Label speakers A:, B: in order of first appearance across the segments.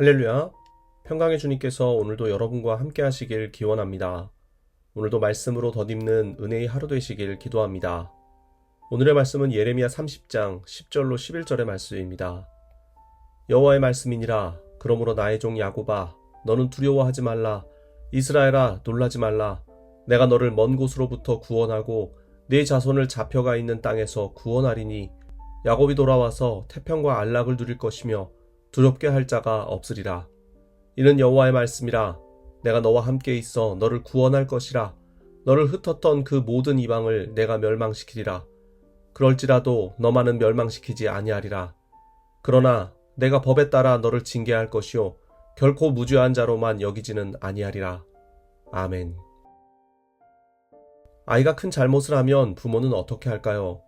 A: 할렐루야. 평강의 주님께서 오늘도 여러분과 함께 하시길 기원합니다. 오늘도 말씀으로 덧입는 은혜의 하루 되시길 기도합니다. 오늘의 말씀은 예레미야 30장 10절로 11절의 말씀입니다. 여호와의 말씀이니라 그러므로 나의 종 야곱아 너는 두려워하지 말라 이스라엘아 놀라지 말라 내가 너를 먼 곳으로부터 구원하고 네 자손을 잡혀가 있는 땅에서 구원하리니 야곱이 돌아와서 태평과 안락을 누릴 것이며 두렵게 할 자가 없으리라. 이는 여호와의 말씀이라. 내가 너와 함께 있어 너를 구원할 것이라. 너를 흩었던 그 모든 이방을 내가 멸망시키리라. 그럴지라도 너만은 멸망시키지 아니하리라. 그러나 내가 법에 따라 너를 징계할 것이요 결코 무죄한 자로만 여기지는 아니하리라. 아멘. 아이가 큰 잘못을 하면 부모는 어떻게 할까요?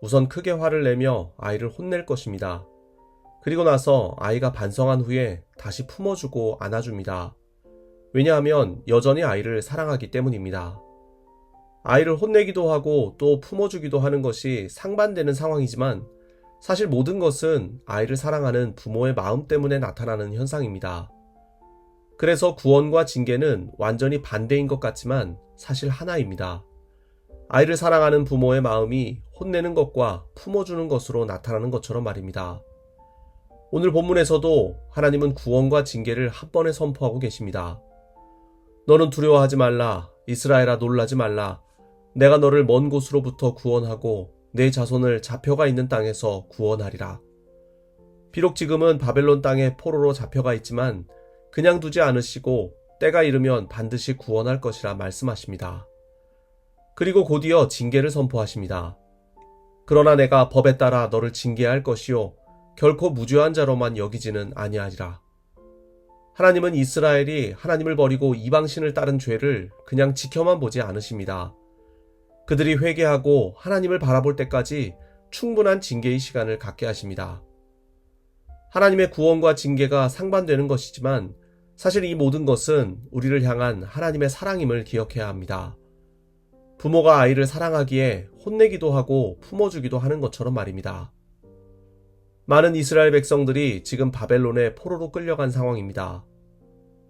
A: 우선 크게 화를 내며 아이를 혼낼 것입니다. 그리고 나서 아이가 반성한 후에 다시 품어주고 안아줍니다. 왜냐하면 여전히 아이를 사랑하기 때문입니다. 아이를 혼내기도 하고 또 품어주기도 하는 것이 상반되는 상황이지만 사실 모든 것은 아이를 사랑하는 부모의 마음 때문에 나타나는 현상입니다. 그래서 구원과 징계는 완전히 반대인 것 같지만 사실 하나입니다. 아이를 사랑하는 부모의 마음이 혼내는 것과 품어주는 것으로 나타나는 것처럼 말입니다. 오늘 본문에서도 하나님은 구원과 징계를 한 번에 선포하고 계십니다. 너는 두려워하지 말라. 이스라엘아 놀라지 말라. 내가 너를 먼 곳으로부터 구원하고 내 자손을 잡혀가 있는 땅에서 구원하리라. 비록 지금은 바벨론 땅에 포로로 잡혀가 있지만 그냥 두지 않으시고 때가 이르면 반드시 구원할 것이라 말씀하십니다. 그리고 곧이어 징계를 선포하십니다. 그러나 내가 법에 따라 너를 징계할 것이요 결코 무죄한 자로만 여기지는 아니하리라. 하나님은 이스라엘이 하나님을 버리고 이방신을 따른 죄를 그냥 지켜만 보지 않으십니다. 그들이 회개하고 하나님을 바라볼 때까지 충분한 징계의 시간을 갖게 하십니다. 하나님의 구원과 징계가 상반되는 것이지만 사실 이 모든 것은 우리를 향한 하나님의 사랑임을 기억해야 합니다. 부모가 아이를 사랑하기에 혼내기도 하고 품어주기도 하는 것처럼 말입니다. 많은 이스라엘 백성들이 지금 바벨론의 포로로 끌려간 상황입니다.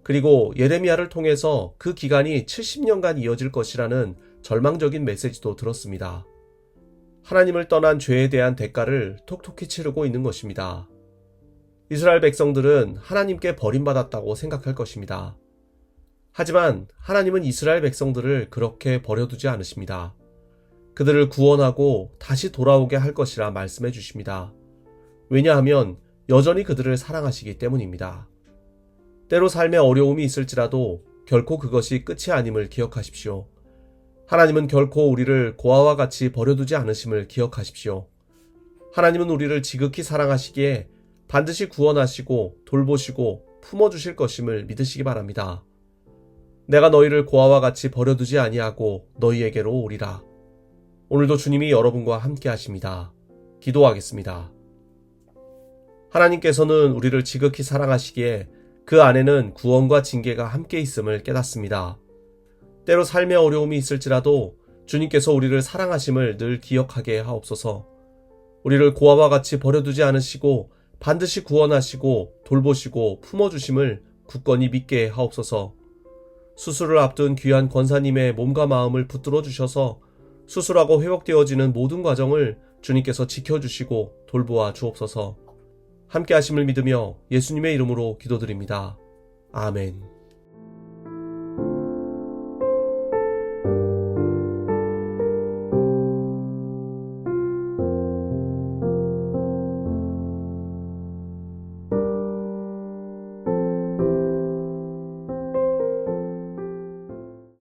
A: 그리고 예레미야를 통해서 그 기간이 70년간 이어질 것이라는 절망적인 메시지도 들었습니다. 하나님을 떠난 죄에 대한 대가를 톡톡히 치르고 있는 것입니다. 이스라엘 백성들은 하나님께 버림받았다고 생각할 것입니다. 하지만 하나님은 이스라엘 백성들을 그렇게 버려두지 않으십니다. 그들을 구원하고 다시 돌아오게 할 것이라 말씀해 주십니다. 왜냐하면 여전히 그들을 사랑하시기 때문입니다. 때로 삶에 어려움이 있을지라도 결코 그것이 끝이 아님을 기억하십시오. 하나님은 결코 우리를 고아와 같이 버려두지 않으심을 기억하십시오. 하나님은 우리를 지극히 사랑하시기에 반드시 구원하시고 돌보시고 품어주실 것임을 믿으시기 바랍니다. 내가 너희를 고아와 같이 버려두지 아니하고 너희에게로 오리라. 오늘도 주님이 여러분과 함께 하십니다. 기도하겠습니다. 하나님께서는 우리를 지극히 사랑하시기에 그 안에는 구원과 징계가 함께 있음을 깨닫습니다. 때로 삶의 어려움이 있을지라도 주님께서 우리를 사랑하심을 늘 기억하게 하옵소서. 우리를 고아와 같이 버려두지 않으시고 반드시 구원하시고 돌보시고 품어주심을 굳건히 믿게 하옵소서. 수술을 앞둔 귀한 권사님의 몸과 마음을 붙들어 주셔서 수술하고 회복되어지는 모든 과정을 주님께서 지켜주시고 돌보아 주옵소서. 함께 하심을 믿으며 예수님의 이름으로 기도드립니다. 아멘.